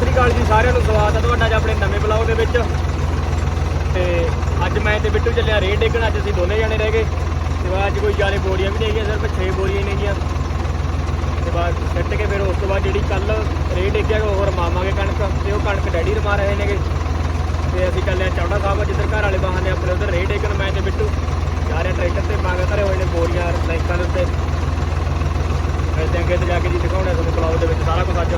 ਸ੍ਰੀ ਅਕਾਲ ਜੀ ਸਾਰਿਆਂ ਨੂੰ ਸਵਾਗਤ ਹੈ ਤੁਹਾਡਾ ਅੱਜ ਆਪਣੇ ਨਵੇਂ ਬਲੌਗ ਦੇ ਵਿੱਚ। ਤੇ ਅੱਜ ਮੈਂ ਤੇ ਬਿੱਟੂ ਚੱਲਿਆ ਰੇਡ ਡੇਗਣ, ਅੱਜ ਅਸੀਂ ਦੋਨੇ ਜਾਣੇ ਰਹਿ ਗਏ। ਤੇ ਬਾਅਦ ਅੱਜ ਕੋਈ ਜ਼ਿਆਦਾ ਬੋਰੀਆਂ ਵੀ ਨਹੀਂ ਹੈਗੀਆਂ, ਸਿਰਫ 6 ਬੋਰੀਆਂ ਹੀ ਨੇਗੀਆਂ ਤੇ ਬਾਅਦ ਸਿੱਟ ਕੇ ਫਿਰ ਉਸ ਤੋਂ ਬਾਅਦ ਜਿਹੜੀ ਕੱਲ ਰੇਡ ਡੇਗਿਆ, ਉਹ ਰਮਾਵਾਂਗੇ ਕਣਕ। ਤੇ ਉਹ ਕਣਕ ਡੈਡੀ ਰਮਾ ਰਹੇ ਨੇਗੇ। ਤੇ ਅਸੀਂ ਚੱਲੇ ਚੌੜਾ ਸਾਹਿਬ, ਜਿੱਧਰ ਘਰ ਵਾਲੇ ਬਾਹਨੇ ਆਪਣੇ ਉਧਰ ਰੇਡ ਡੇਗਣ, ਮੈਂ ਤੇ ਬਿੱਟੂ। ਜਾ ਰਿਹਾ ਟਰੈਕਟਰ ਤੇ ਮਾਂਗਾ ਧਰੇ ਹੋਏ ਨੇ ਬੋਰੀਆਂ ਸਾਈਕਲ ਦੇ ਉੱਤੇ। ਫਿਰ ਅੱਗੇ ਤੇ ਜਾ ਕੇ ਜੀ ਦਿਖਾਉਣਾ ਤੁਹਾਨੂੰ ਬਲੌਗ ਦੇ ਵਿੱਚ ਸਾਰਾ ਕੁਝ ਅੱਜ।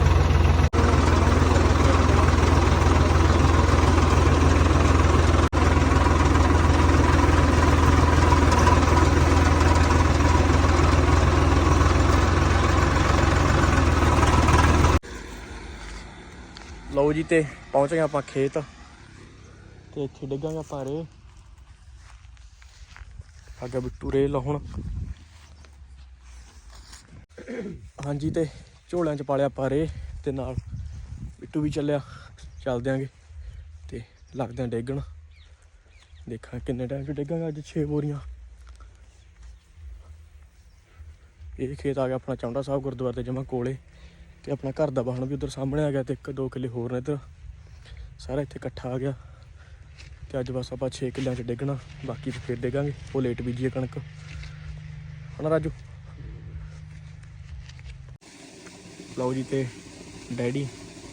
ਲਓ ਜੀ ਤੇ ਪਹੁੰਚ ਗਏ ਆਪਾਂ ਖੇਤ। ਤੇ ਇੱਥੇ ਡਿੱਗਾਂਗੇ ਆਪਾਂ ਰੇ। ਅੱਗੇ ਬਿੱਟੂ ਰੇ ਲਾਉਣ। ਹਾਂਜੀ ਤੇ ਝੋਲਿਆਂ ਚ ਪਾਲਿਆ ਆਪਾਂ ਰੇ ਤੇ ਨਾਲ ਬਿੱਟੂ ਵੀ ਚੱਲਿਆ। ਚੱਲਦੇ ਆਂਗੇ ਤੇ ਲੱਗਦੇ ਆਂ ਡੇਗਣ। ਦੇਖਾਂ ਕਿੰਨੇ ਟਾਈਮ ਚ ਡੇਗਾਂਗੇ ਅੱਜ 6 ਬੋਰੀਆਂ। ਇਹ ਖੇਤ ਆ ਗਿਆ ਆਪਣਾ ਚੌਂਡਾ ਸਾਹਿਬ ਗੁਰਦੁਆਰੇ ਦੇ ਜਮਾ ਕੋਲੇ। ਤੇ ਆਪਣਾ ਘਰ ਦਾ ਬਾਹਣ ਵੀ ਉਧਰ ਸਾਹਮਣੇ ਆ ਗਿਆ ਤੇ ਇੱਕ, ਦੋ ਕਿੱਲੇ ਹੋਰ ਨੇ ਇੱਧਰ। ਸਾਰਾ ਇੱਥੇ ਇਕੱਠਾ ਆ ਗਿਆ ਤੇ ਅੱਜ ਬਸ ਆਪਾਂ 6 ਕਿੱਲਿਆਂ 'ਚ ਡਿੱਗਣਾ, ਬਾਕੀ ਤੇ ਫਿਰ ਡਿੱਗਾਂਗੇ। ਉਹ ਲੇਟ ਬੀਜੀ ਹੈ ਕਣਕ। ਹਨਾ ਰਾਜੂ? ਲਓ ਜੀ ਤੇ ਡੈਡੀ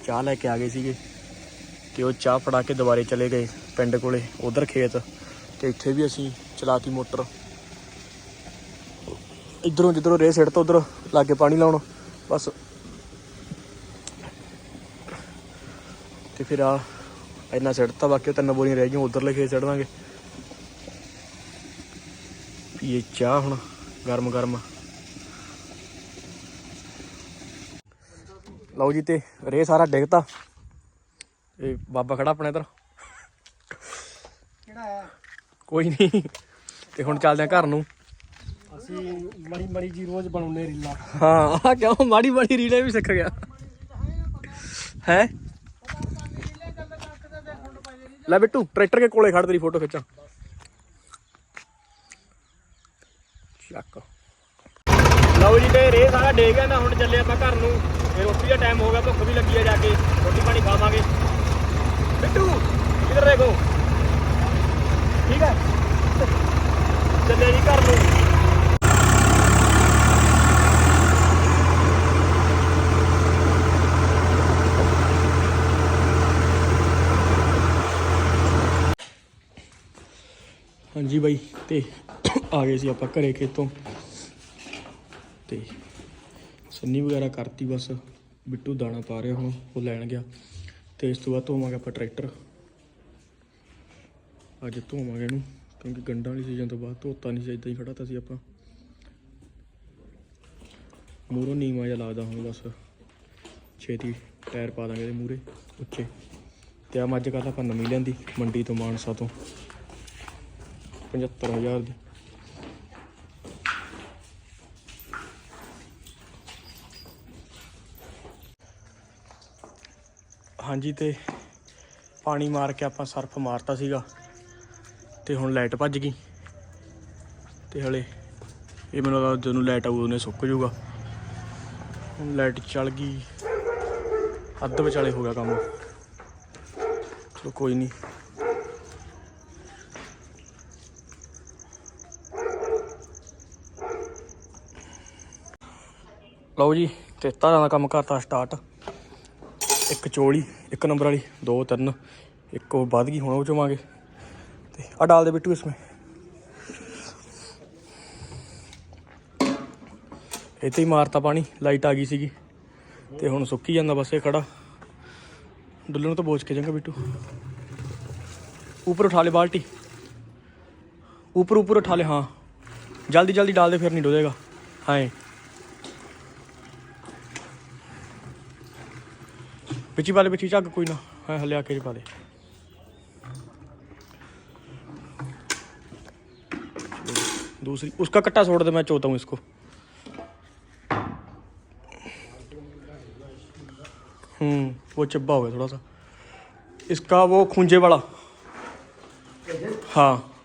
ਚਾਹ ਲੈ ਕੇ ਆ ਗਏ ਸੀਗੇ ਤੇ ਉਹ ਚਾਹ ਫੜਾ ਕੇ ਦੁਬਾਰੇ ਚਲੇ ਗਏ ਪਿੰਡ ਕੋਲੇ, ਉਧਰ ਖੇਤ। ਤੇ ਇੱਥੇ ਵੀ ਅਸੀਂ ਚਲਾਤੀ ਮੋਟਰ। ਇਧਰੋਂ ਜਿੱਧਰੋਂ ਰੇ ਸਿੱਟ ਤੋਂ, ਉਧਰ ਲਾਗੇ ਪਾਣੀ ਲਾਉਣ। ਬਸ ਤੇ ਫਿਰ ਆ ਇੰਨਾ ਸਿੱਟਤਾ ਬਾਕੀ ਤਿੰਨ ਬੋਰੀਆਂ ਰਹਿ ਗਈਆਂ ਉਧਰਲੇ ਖੇਤ ਸਿੱਟ ਦਾਂਗੇ ਪੀਏ ਚਾਹ ਹੁਣ ਗਰਮ ਗਰਮ ਲਓ ਜੀ ਤੇ ਰੇ ਸਾਰਾ ਡਿੱਗਤਾ ਇਹ ਬਾਬਾ ਖੜਾ ਆਪਣੇ ਇਧਰ। ਕਿਹੜਾ ਆ? ਕੋਈ ਨਹੀਂ ਤੇ ਹੁਣ ਚੱਲਦੇ ਆ ਘਰ ਨੂੰ। ਅਸੀਂ ਮੜੀ ਮੜੀ ਜੀ ਰੋਜ਼ ਬਣਾਉਂਦੇ ਰੀਲਾ। ਹਾਂ ਆ ਕਿਉਂ? ਮਾੜੀ ਮਾੜੀ ਰੀਲੇ ਵੀ ਸਿੱਖ ਗਿਆ। ਹੈ? ਲੈ ਬਿੱਟੂ, ਟਰੈਕਟਰ ਕੇ ਕੋਲੇ ਖੜ ਤੇਰੀ ਫੋਟੋ ਖਿੱਚਾਂ। ਚੱਕ। ਲਓ ਜੀ ਤੇ ਰੇ ਸਾਰਾ ਡੇ ਗਿਆ ਨਾ ਹੁਣ ਚੱਲੇ ਆਪਾਂ ਘਰ ਨੂੰ। ਤੇ ਰੋਟੀ ਦਾ ਟਾਈਮ ਹੋ ਗਿਆ, ਭੁੱਖ ਵੀ ਲੱਗੀ ਆ ਜਾ ਕੇ। ਰੋਟੀ ਪਾਣੀ ਖਾਵਾਂਗੇ ਬਿੱਟੂ ਕਿੱਧਰ ਦੇਖੋ। ਠੀਕ ਹੈ ਚੱਲੇ ਜੀ ਘਰ ਨੂੰ। ਹਾਂਜੀ ਬਾਈ, ਤੇ ਆ ਗਏ ਸੀ ਆਪਾਂ ਘਰੇ ਖੇਤੋਂ। ਤੇ ਸੰਨੀ ਵਗੈਰਾ ਕਰਤੀ ਬਸ, ਬਿੱਟੂ ਦਾਣਾ ਪਾ ਰਿਹਾ ਹੁਣ, ਉਹ ਲੈਣ ਗਿਆ। ਤੇ ਇਸ ਤੋਂ ਬਾਅਦ ਧੋਵਾਂਗੇ ਆਪਾਂ ਟਰੈਕਟਰ। ਅੱਜ ਧੋਵਾਂਗੇ ਇਹਨੂੰ, ਕਿਉਂਕਿ ਗੰਡਾਂ ਵਾਲੀ ਸੀਜ਼ਨ ਤੋਂ ਬਾਅਦ ਧੋਤਾ ਨਹੀਂ ਸੀ ਇਦਾਂ ਹੀ ਖੜਾ ਤਾ ਸੀ ਆਪਾਂ। ਮੂਰੋਂ ਨੀਮਾ ਜਿਹਾ ਲੱਗਦਾ ਹੁਣ ਬਸ। ਛੇਤੀ ਟਾਇਰ ਪਾ ਦਾਂਗੇ ਇਹਦੇ ਮੂਰੇ ਉੱਚੇ। ਤੇ ਆ ਮੱਝ ਕੱਲ੍ਹ ਆਪਾਂ ਨਵੀਂ ਲੈਂਦੀ ਮੰਡੀ ਤੋਂ ਮਾਨਸਾ ਤੋਂ। 75000 ਦੀ। ਹਾਂਜੀ ਤੇ ਪਾਣੀ ਮਾਰ ਕੇ ਆਪਾਂ ਸਰਫ ਮਾਰਤਾ ਸੀਗਾ ਤੇ ਹੁਣ ਲਾਈਟ ਭੱਜ ਗਈ। ਤੇ ਹਲੇ ਇਹ ਮੈਨੂੰ ਲੱਗਦਾ ਜਦੋਂ ਲਾਈਟ ਆਊ ਉਹਨੇ ਸੁੱਕ ਜਾਊਗਾ। ਹੁਣ ਲਾਈਟ ਚੱਲ ਗਈ। ਅੱਧ ਵਿਚਾਲੇ ਹੋ ਗਿਆ ਕੰਮ। ਚਲੋ ਕੋਈ ਨਹੀਂ ਲਓ ਜੀ ਤੇ ਤਾਰਾਂ ਦਾ ਕੰਮ ਕਰਤਾ ਸਟਾਰਟ ਇੱਕ ਚੋਲੀ, ਇੱਕ ਨੰਬਰ ਵਾਲੀ, ਦੋ, ਤਿੰਨ। ਇੱਕ ਉਹ ਵੱਧ ਗਈ, ਹੁਣ ਉਹ ਚਵਾਂਗੇ। ਤੇ ਆ ਡਾਲ ਦੇ ਬਿੱਟੂ ਇਸਮੇ। ਇੱਥੇ ਹੀ ਮਾਰਤਾ ਪਾਣੀ, ਲਾਈਟ ਆ ਗਈ ਸੀਗੀ। ਤੇ ਹੁਣ ਸੁੱਕੀ ਜਾਂਦਾ, ਬਸ ਇਹ ਖੜਾ। ਡੁੱਲਣ ਤੋਂ ਬੋਝ ਕੇ ਜਾਂਗਾ ਬਿੱਟੂ। ਉੱਪਰ ਉਠਾ ਲੈ ਬਾਲਟੀ। ਉੱਪਰ ਉੱਪਰ ਉਠਾ ਲੈ, ਹਾਂ। ਜਲਦੀ ਜਲਦੀ ਡਾਲ ਦੇ, ਫਿਰ ਨਹੀਂ ਡੁੱਲੇਗਾ। ਹਾਂ पिछी वाले पिछी झग, कोई ना। हाँ हले आके पा दे दूसरी, उसका कट्टा छोड़ दे, मैं चोता हूँ इसको। हम्म वो चिब्बा हो गया थोड़ा सा। इसका वो खूंजे वाला। हाँ।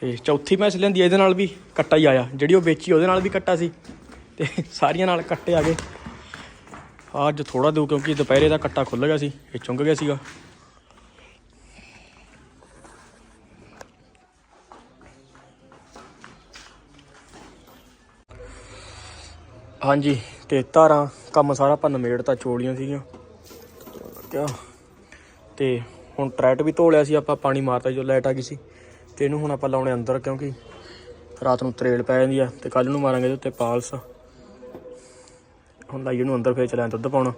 ਤੇ ਚੌਥੀ ਮੈਚ ਲੈਂਦੀ ਇਹਦੇ ਨਾਲ ਵੀ ਕੱਟਾ ਹੀ ਆਇਆ। ਜਿਹੜੀ ਉਹ ਵੇਚੀ, ਉਹਦੇ ਨਾਲ ਵੀ ਕੱਟਾ ਸੀ। ਤੇ ਸਾਰੀਆਂ ਨਾਲ ਕੱਟੇ ਆ ਗਏ। ਅੱਜ ਥੋੜਾ ਦਿਓ ਕਿਉਂਕਿ ਦੁਪਹਿਰੇ ਦਾ ਕੱਟਾ ਖੁੱਲ ਗਿਆ ਸੀ, ਇਹ ਚੁੰਗ ਗਿਆ ਸੀਗਾ। ਹਾਂਜੀ, ਤੇ ਧਾਰਾਂ, ਕੰਮ ਸਾਰਾ ਆਪਾਂ ਨਿਮੇੜਤਾ ਚੋਲੀਆਂ ਸੀਗੀਆਂ। ਕਿਆ ਤੇ ਹੁਣ ਟਰੈਟ ਵੀ ਧੋ ਲਿਆ ਸੀ, ਆਪਾਂ ਪਾਣੀ ਮਾਰਤਾ ਜੋ ਲਾਈਟ ਆ ਗਈ ਸੀ। ਤੇ ਇਹਨੂੰ ਹੁਣ ਆਪਾਂ ਲਾਉਣੇ ਅੰਦਰ ਕਿਉਂਕਿ ਰਾਤ ਨੂੰ ਤਰੇਲ ਪੈ ਜਾਂਦੀ ਆ ਤੇ ਕੱਲ ਨੂੰ ਮਾਰਾਂਗੇ ਇਹਦੇ ਉੱਤੇ ਪਾਲਸ। ਹੁਣ ਲਾਈਏ ਨੂੰ ਅੰਦਰ ਫੇਰ ਚਲਿਆ ਦੁੱਧ ਪਾਉਣਾ।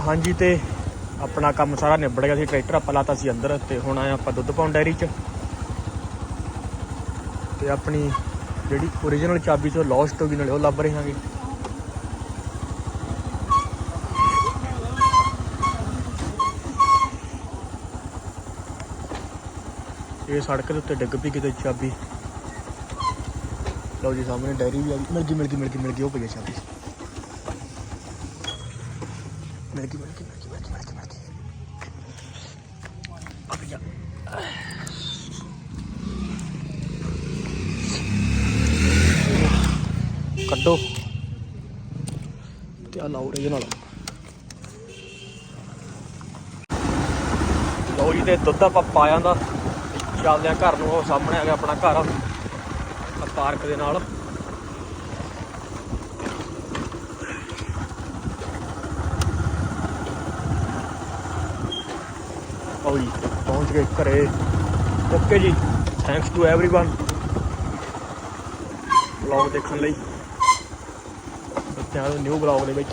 ਹਾਂਜੀ ਤੇ ਆਪਣਾ ਕੰਮ ਸਾਰਾ ਨਿਬੜ ਗਿਆ ਸੀ, ਟਰੈਕਟਰ ਆਪਾਂ ਲਾਤਾ ਸੀ ਅੰਦਰ ਤੇ ਹੁਣ ਆਏ ਆਪਾਂ ਦੁੱਧ ਪਾਉਣ ਡੈਰੀ 'ਚ। ਤੇ ਆਪਣੀ ਜਿਹੜੀ ਓਰੀਜਨਲ ਚਾਬੀ ਤੋਂ ਲੋਸਟ ਹੋ ਗਈ, ਨਾਲੇ ਉਹ ਲੱਭ ਰਹੇ ਹਾਂਗੇ ਇਹ ਸੜਕ ਦੇ ਉੱਤੇ ਡਿੱਗ ਪਈ ਕਿਤੇ ਚਾਬੀ। ਲਓ ਜੀ, ਸਾਹਮਣੇ ਡੈਰੀ ਵੀ ਆ ਗਈ। ਮਿਲ ਗਈ ਮਿਲ ਗਈ ਮਿਲ ਗਈ ਮਿਲ ਗਈ, ਉਹ ਪਈ ਚਾਬੀ। ਮਿਲ ਗਈ ਮਿਲ ਗਈ ਮਿਲ ਗਈ ਮਿਲ ਗਈ ਮਿਲ ਗਈ ਮਿਲ ਗਈ ਆ ਗਈ ਆ। ਕੱਢੋ ਤੇ ਆ ਲਾਓ ਇਹਦੇ ਨਾਲ ਲਓ ਜੀ ਤੇ ਦੁੱਧ ਆਪਾਂ ਪਾ ਜਾਂਦਾ ਚੱਲਦੇ ਆ ਘਰ ਨੂੰ ਉਹ ਸਾਹਮਣੇ ਆ ਗਿਆ ਆਪਣਾ ਘਰ ਆ ਪਾਰਕ ਦੇ ਨਾਲ ਆਓ ਜੀ ਪਹੁੰਚ ਗਏ ਘਰੇ ਓਕੇ ਜੀ ਥੈਂਕਸ ਟੂ एवरीवन ਵਲੌਗ ਦੇਖਣ ਲਈ ਬੱਚਿਆਂ ਨੂੰ ਨਿਊ ਵਲੌਗ ਦੇ ਵਿੱਚ